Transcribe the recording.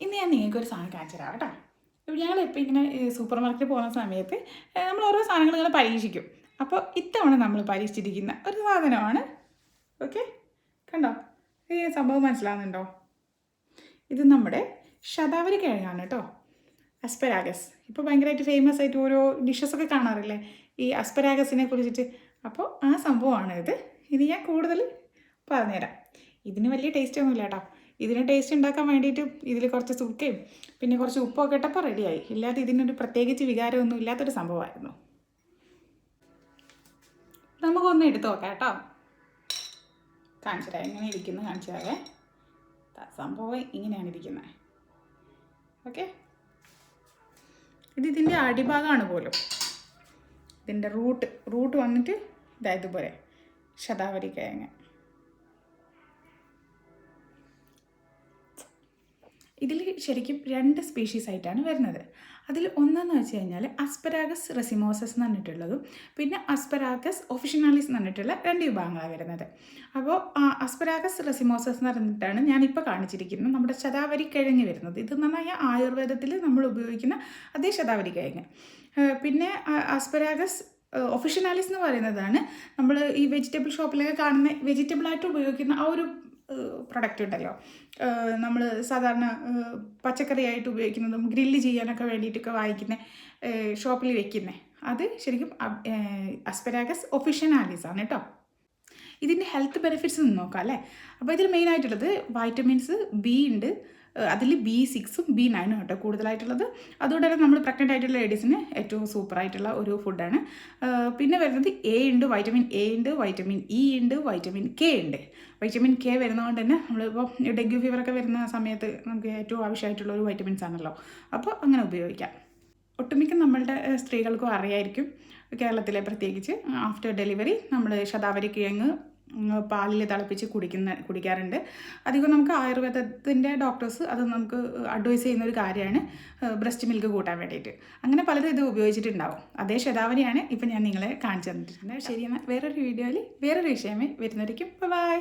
ഇന്ന് ഞാൻ നിങ്ങൾക്ക് ഒരു സാധനം കാണിച്ചു തരാം കേട്ടോ. ഞങ്ങൾ ഇപ്പോൾ ഇങ്ങനെ സൂപ്പർ മാർക്കറ്റിൽ പോകുന്ന സമയത്ത് നമ്മൾ ഓരോ സാധനങ്ങൾ ഇങ്ങനെ പരീക്ഷിക്കും. അപ്പോൾ ഇത്തവണ നമ്മൾ പരീക്ഷിച്ചിരിക്കുന്ന ഒരു സാധനമാണ്. ഓക്കെ? കണ്ടോ? ഈ സംഭവം മനസ്സിലാവുന്നുണ്ടോ? ഇത് നമ്മുടെ ശതാവരി കിഴങ്ങാണ് കേട്ടോ. അസ്പരാഗസ് ഇപ്പോൾ ഭയങ്കരമായിട്ട് ഫേമസ് ആയിട്ട് ഓരോ ഡിഷസൊക്കെ കാണാറില്ലേ? ഈ അസ്പരാഗസിനെ കുറിച്ചിട്ട്. അപ്പോൾ ആ സംഭവമാണ് ഇത് ഇത് ഞാൻ കൂടുതൽ പറഞ്ഞുതരാം. ഇതിന് വലിയ ടേസ്റ്റ് ഒന്നുമില്ല കേട്ടോ. ഇതിന് ടേസ്റ്റ് ഉണ്ടാക്കാൻ വേണ്ടിയിട്ട് ഇതിൽ കുറച്ച് സുക്കയും പിന്നെ കുറച്ച് ഉപ്പൊക്കെ ഇട്ടപ്പോൾ റെഡിയായി ഇല്ലാതെ ഇതിനൊരു പ്രത്യേകിച്ച് വികാരമൊന്നും ഇല്ലാത്തൊരു സംഭവമായിരുന്നു. നമുക്കൊന്ന് എടുത്ത് നോക്കാം കേട്ടോ. കാണിച്ചു തരാം എങ്ങനെ ഇരിക്കുന്നു കാണിച്ചു തരാവേ ദാ സംഭവം ഇങ്ങനെയാണ് ഇരിക്കുന്നത്. ഓക്കെ ഇത് ഇതിന്റെ അടിഭാഗമാണ് പോലും. ഇതിന്റെ റൂട്ട് റൂട്ട് വന്നിട്ട് ഇതായതുപോലെ ശതാവരി കിഴങ്ങ്. ഇതിൽ ശരിക്കും രണ്ട് സ്പീഷീസ് ആയിട്ടാണ് വരുന്നത്. അതിൽ ഒന്നെന്ന് വെച്ച് കഴിഞ്ഞാൽ അസ്പരാഗസ് റെസിമോസസ് എന്ന് പറഞ്ഞിട്ടുള്ളതും പിന്നെ അസ്പരാഗസ് ഒഫിഷ്യനാലിസ് എന്ന് പറഞ്ഞിട്ടുള്ള രണ്ട് വിഭാഗങ്ങളാണ് വരുന്നത്. അപ്പോൾ അസ്പരാഗസ് റെസിമോസസ് എന്ന് പറഞ്ഞിട്ടാണ് ഞാനിപ്പോൾ കാണിച്ചിരിക്കുന്നത് നമ്മുടെ ശതാവരി കിഴങ്ങ് വരുന്നത്. ഇതെന്ന് പറഞ്ഞാൽ ആയുർവേദത്തിൽ നമ്മൾ ഉപയോഗിക്കുന്ന അതേ ശതാവരി കിഴങ്ങ്. പിന്നെ അസ്പരാഗസ് ഒഫിഷ്യനാലിസ് എന്ന് പറയുന്നതാണ് നമ്മൾ ഈ വെജിറ്റബിൾ ഷോപ്പിലൊക്കെ കാണുന്ന വെജിറ്റബിളായിട്ട് ഉപയോഗിക്കുന്ന ആ ഒരു പ്രൊഡക്റ്റ് ഉണ്ടല്ലോ. നമ്മൾ സാധാരണ പച്ചക്കറിയായിട്ട് ഉപയോഗിക്കുന്നതും ഗ്രില്ല് ചെയ്യാനൊക്കെ വേണ്ടിയിട്ടൊക്കെ വാങ്ങിക്കുന്ന ഷോപ്പിൽ വെക്കുന്നത് അത് ശരിക്കും അസ്പെരാഗസ് ഒഫിഷ്യനാലിസ് ആണ് കേട്ടോ. ഇതിന്റെ ഹെൽത്ത് ബെനിഫിറ്റ്സ് നോക്കാം അല്ലേ? അപ്പോൾ ഇതിൽ മെയിനായിട്ടുള്ളത് വൈറ്റമിൻസ് ബി ഉണ്ട് അതിൽ ബി സിക്സും ബി നയനും കേട്ടോ കൂടുതലായിട്ടുള്ളത്. അതുകൊണ്ട് തന്നെ നമ്മൾ പ്രഗ്നന്റ് ആയിട്ടുള്ള ലേഡീസിന് ഏറ്റവും സൂപ്പർ ആയിട്ടുള്ള ഒരു ഫുഡാണ് പിന്നെ വരുന്നത് എ ഉണ്ട് വൈറ്റമിൻ എ ഉണ്ട് വൈറ്റമിൻ ഇ ഉണ്ട് വൈറ്റമിൻ കെ ഉണ്ട്. വൈറ്റമിൻ കെ വരുന്നതുകൊണ്ട് തന്നെ നമ്മളിപ്പോൾ ഡെങ്കു ഫീവറൊക്കെ വരുന്ന സമയത്ത് നമുക്ക് ഏറ്റവും ആവശ്യമായിട്ടുള്ള ഒരു വൈറ്റമിൻസ് ആണല്ലോ. അപ്പോൾ അങ്ങനെ ഉപയോഗിക്കാം. ഒട്ടുമിക്ക നമ്മളുടെ സ്ത്രീകൾക്കും അറിയായിരിക്കും കേരളത്തിലെ പ്രത്യേകിച്ച്. ആഫ്റ്റർ ഡെലിവറി നമ്മൾ ശതാവരി കിഴങ്ങ് പാലിൽ തിളപ്പിച്ച് കുടിക്കുന്ന കുടിക്കാറുണ്ട്. അധികം നമുക്ക് ആയുർവേദത്തിന്റെ ഡോക്ടേഴ്സ് അത് നമുക്ക് അഡ്വൈസ് ചെയ്യുന്ന ഒരു കാര്യമാണ് ബ്രസ്റ്റ് മിൽക്ക് കൂട്ടാൻ വേണ്ടിയിട്ട്. അങ്ങനെ പലരും ഇത് ഉപയോഗിച്ചിട്ടുണ്ടാവും. അതേ ശതാവരിയാണ് ഇപ്പം ഞാൻ നിങ്ങളെ കാണിച്ചു തന്നിട്ടുണ്ട് ശരി എന്നാൽ വേറൊരു വീഡിയോയിൽ വേറൊരു വിഷയമേ വരുന്നവരിക്കും ബൈ